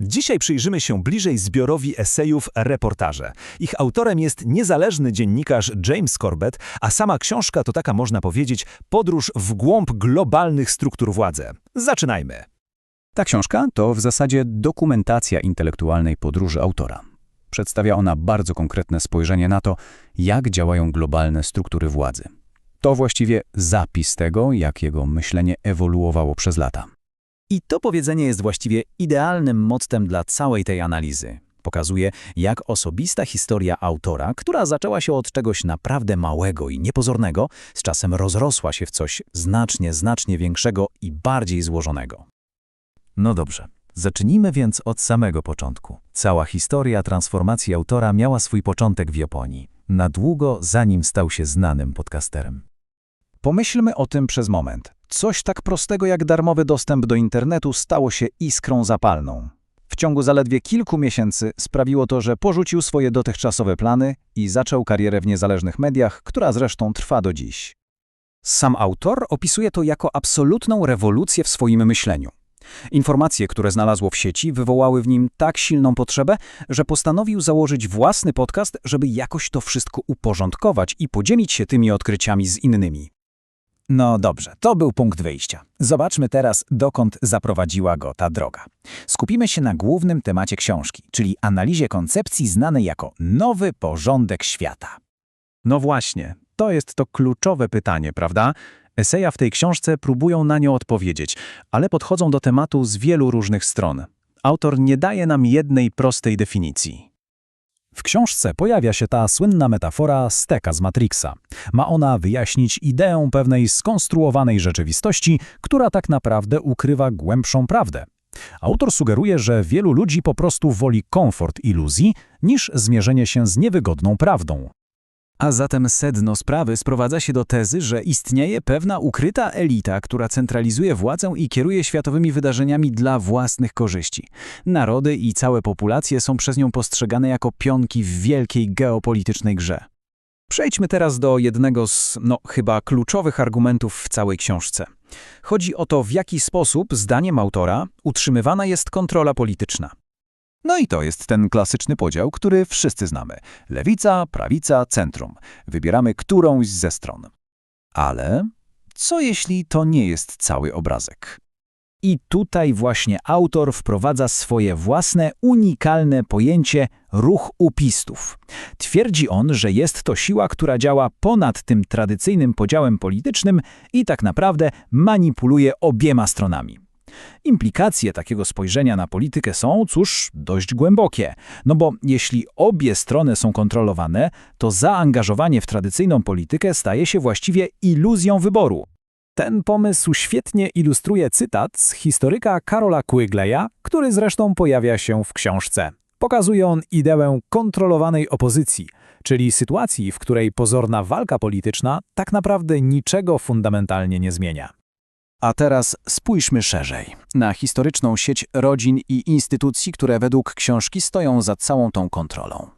Dzisiaj przyjrzymy się bliżej zbiorowi esejów Reportaże. Ich autorem jest niezależny dziennikarz James Corbett, a sama książka to taka, można powiedzieć, podróż w głąb globalnych struktur władzy. Zaczynajmy. Ta książka to w zasadzie dokumentacja intelektualnej podróży autora. Przedstawia ona bardzo konkretne spojrzenie na to, jak działają globalne struktury władzy. To właściwie zapis tego, jak jego myślenie ewoluowało przez lata. I to powiedzenie jest właściwie idealnym mottem dla całej tej analizy. Pokazuje, jak osobista historia autora, która zaczęła się od czegoś naprawdę małego i niepozornego, z czasem rozrosła się w coś znacznie, znacznie większego i bardziej złożonego. No dobrze, zacznijmy więc od samego początku. Cała historia transformacji autora miała swój początek w Japonii, na długo zanim stał się znanym podcasterem. Pomyślmy o tym przez moment. Coś tak prostego jak darmowy dostęp do internetu stało się iskrą zapalną. W ciągu zaledwie kilku miesięcy sprawiło to, że porzucił swoje dotychczasowe plany i zaczął karierę w niezależnych mediach, która zresztą trwa do dziś. Sam autor opisuje to jako absolutną rewolucję w swoim myśleniu. Informacje, które znalazło w sieci, wywołały w nim tak silną potrzebę, że postanowił założyć własny podcast, żeby jakoś to wszystko uporządkować i podzielić się tymi odkryciami z innymi. No dobrze, to był punkt wyjścia. Zobaczmy teraz, dokąd zaprowadziła go ta droga. Skupimy się na głównym temacie książki, czyli analizie koncepcji znanej jako nowy porządek świata. No właśnie, to jest to kluczowe pytanie, prawda? Eseja w tej książce próbują na nią odpowiedzieć, ale podchodzą do tematu z wielu różnych stron. Autor nie daje nam jednej prostej definicji. W książce pojawia się ta słynna metafora steka z Matrixa. Ma ona wyjaśnić ideę pewnej skonstruowanej rzeczywistości, która tak naprawdę ukrywa głębszą prawdę. Autor sugeruje, że wielu ludzi po prostu woli komfort iluzji niż zmierzenie się z niewygodną prawdą. A zatem sedno sprawy sprowadza się do tezy, że istnieje pewna ukryta elita, która centralizuje władzę i kieruje światowymi wydarzeniami dla własnych korzyści. Narody i całe populacje są przez nią postrzegane jako pionki w wielkiej geopolitycznej grze. Przejdźmy teraz do jednego z, no, chyba kluczowych argumentów w całej książce. Chodzi o to, w jaki sposób, zdaniem autora, utrzymywana jest kontrola polityczna. No i to jest ten klasyczny podział, który wszyscy znamy. Lewica, prawica, centrum. Wybieramy którąś ze stron. Ale co jeśli to nie jest cały obrazek? I tutaj właśnie autor wprowadza swoje własne, unikalne pojęcie ruch upistów. Twierdzi on, że jest to siła, która działa ponad tym tradycyjnym podziałem politycznym i tak naprawdę manipuluje obiema stronami. Implikacje takiego spojrzenia na politykę są, cóż, dość głębokie. No bo jeśli obie strony są kontrolowane, to zaangażowanie w tradycyjną politykę staje się właściwie iluzją wyboru. Ten pomysł świetnie ilustruje cytat z historyka Karola Quigleya, który zresztą pojawia się w książce. Pokazuje on ideę kontrolowanej opozycji, czyli sytuacji, w której pozorna walka polityczna tak naprawdę niczego fundamentalnie nie zmienia. A teraz spójrzmy szerzej na historyczną sieć rodzin i instytucji, które według książki stoją za całą tą kontrolą.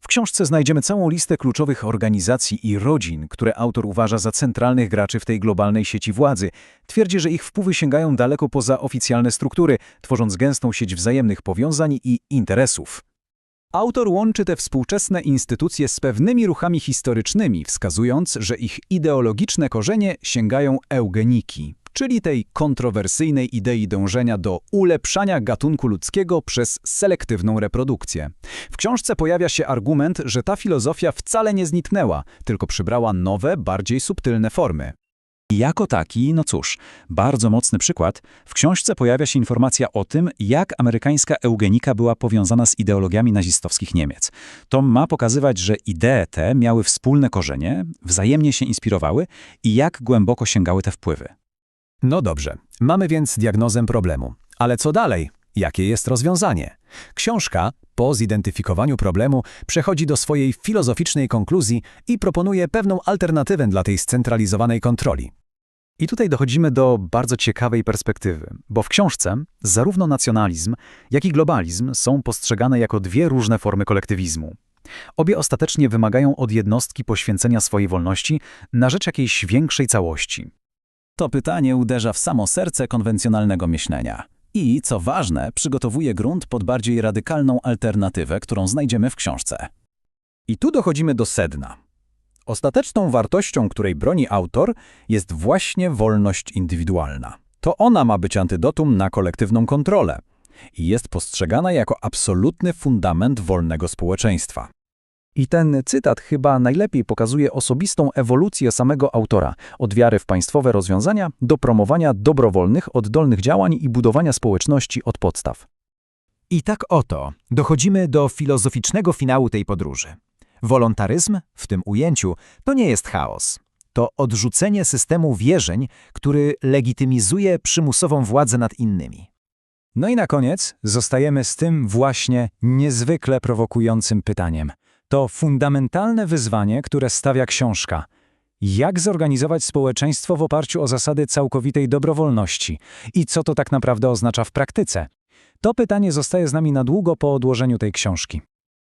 W książce znajdziemy całą listę kluczowych organizacji i rodzin, które autor uważa za centralnych graczy w tej globalnej sieci władzy. Twierdzi, że ich wpływy sięgają daleko poza oficjalne struktury, tworząc gęstą sieć wzajemnych powiązań i interesów. Autor łączy te współczesne instytucje z pewnymi ruchami historycznymi, wskazując, że ich ideologiczne korzenie sięgają eugeniki, czyli tej kontrowersyjnej idei dążenia do ulepszania gatunku ludzkiego przez selektywną reprodukcję. W książce pojawia się argument, że ta filozofia wcale nie zniknęła, tylko przybrała nowe, bardziej subtelne formy. I jako taki, no cóż, bardzo mocny przykład, w książce pojawia się informacja o tym, jak amerykańska eugenika była powiązana z ideologiami nazistowskich Niemiec. To ma pokazywać, że idee te miały wspólne korzenie, wzajemnie się inspirowały i jak głęboko sięgały te wpływy. No dobrze, mamy więc diagnozę problemu. Ale co dalej? Jakie jest rozwiązanie? Książka, po zidentyfikowaniu problemu, przechodzi do swojej filozoficznej konkluzji i proponuje pewną alternatywę dla tej scentralizowanej kontroli. I tutaj dochodzimy do bardzo ciekawej perspektywy, bo w książce zarówno nacjonalizm, jak i globalizm są postrzegane jako dwie różne formy kolektywizmu. Obie ostatecznie wymagają od jednostki poświęcenia swojej wolności na rzecz jakiejś większej całości. To pytanie uderza w samo serce konwencjonalnego myślenia. I, co ważne, przygotowuje grunt pod bardziej radykalną alternatywę, którą znajdziemy w książce. I tu dochodzimy do sedna. Ostateczną wartością, której broni autor, jest właśnie wolność indywidualna. To ona ma być antydotum na kolektywną kontrolę i jest postrzegana jako absolutny fundament wolnego społeczeństwa. I ten cytat chyba najlepiej pokazuje osobistą ewolucję samego autora, od wiary w państwowe rozwiązania do promowania dobrowolnych, oddolnych działań i budowania społeczności od podstaw. I tak oto dochodzimy do filozoficznego finału tej podróży. Wolontaryzm, w tym ujęciu, to nie jest chaos. To odrzucenie systemu wierzeń, który legitymizuje przymusową władzę nad innymi. No i na koniec zostajemy z tym właśnie niezwykle prowokującym pytaniem. To fundamentalne wyzwanie, które stawia książka. Jak zorganizować społeczeństwo w oparciu o zasady całkowitej dobrowolności? I co to tak naprawdę oznacza w praktyce? To pytanie zostaje z nami na długo po odłożeniu tej książki.